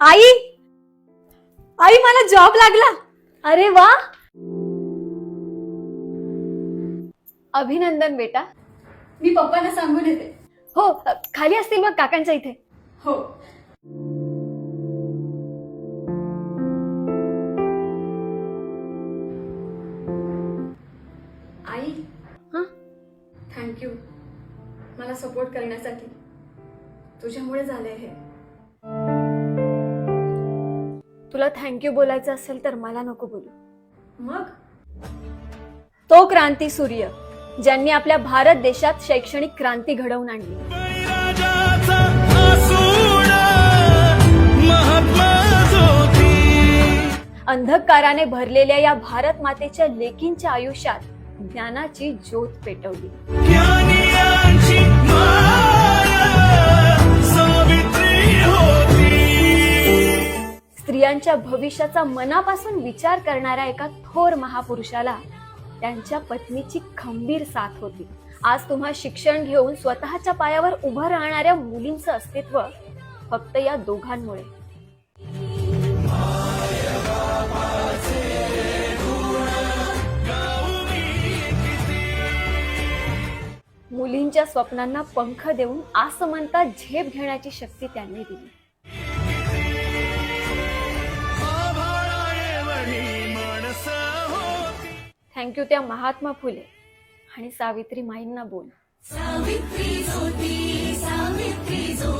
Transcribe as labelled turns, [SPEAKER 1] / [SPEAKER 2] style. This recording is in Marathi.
[SPEAKER 1] आई? आई मला जॉब लागला. अरे वा. अभिनंदन बेटा.
[SPEAKER 2] मी पप्पांना सांगून येते.
[SPEAKER 1] हो खाली असतील मग काकांच्या इथे.
[SPEAKER 2] हो. आई
[SPEAKER 1] हं?
[SPEAKER 2] थँक्यू मला सपोर्ट करण्यासाठी तुझ्यामुळे झालंय हे.
[SPEAKER 1] तुला थँक्यू बोलायचं असेल तर मला नको बोलू.
[SPEAKER 2] मग?
[SPEAKER 1] तो क्रांती सूर्य ज्यांनी आपल्या भारत देशात शैक्षणिक क्रांती घडवून आणली. अंधकाराने भरलेल्या या भारत मातेच्या लेकींच्या आयुष्यात ज्ञानाची ज्योत पेटवली. स्त्रियांच्या भविष्याचा मनापासून विचार करणाऱ्या एका थोर महापुरुषाला त्यांच्या पत्नीची खंबीर साथ होती. आज तुम्हा शिक्षण घेऊन स्वतःच्या पायावर उभं राहणाऱ्या मुलींचं अस्तित्व फक्त या दोघांमुळे. मुलींच्या स्वप्नांना पंख देऊन आसमंता झेप घेण्याची शक्ती त्यांनी दिली. थँक्यू त्या महात्मा फुले. आणि सावित्री माईंना बोल.
[SPEAKER 3] सावित्री ज्योती सावित्री ज्योती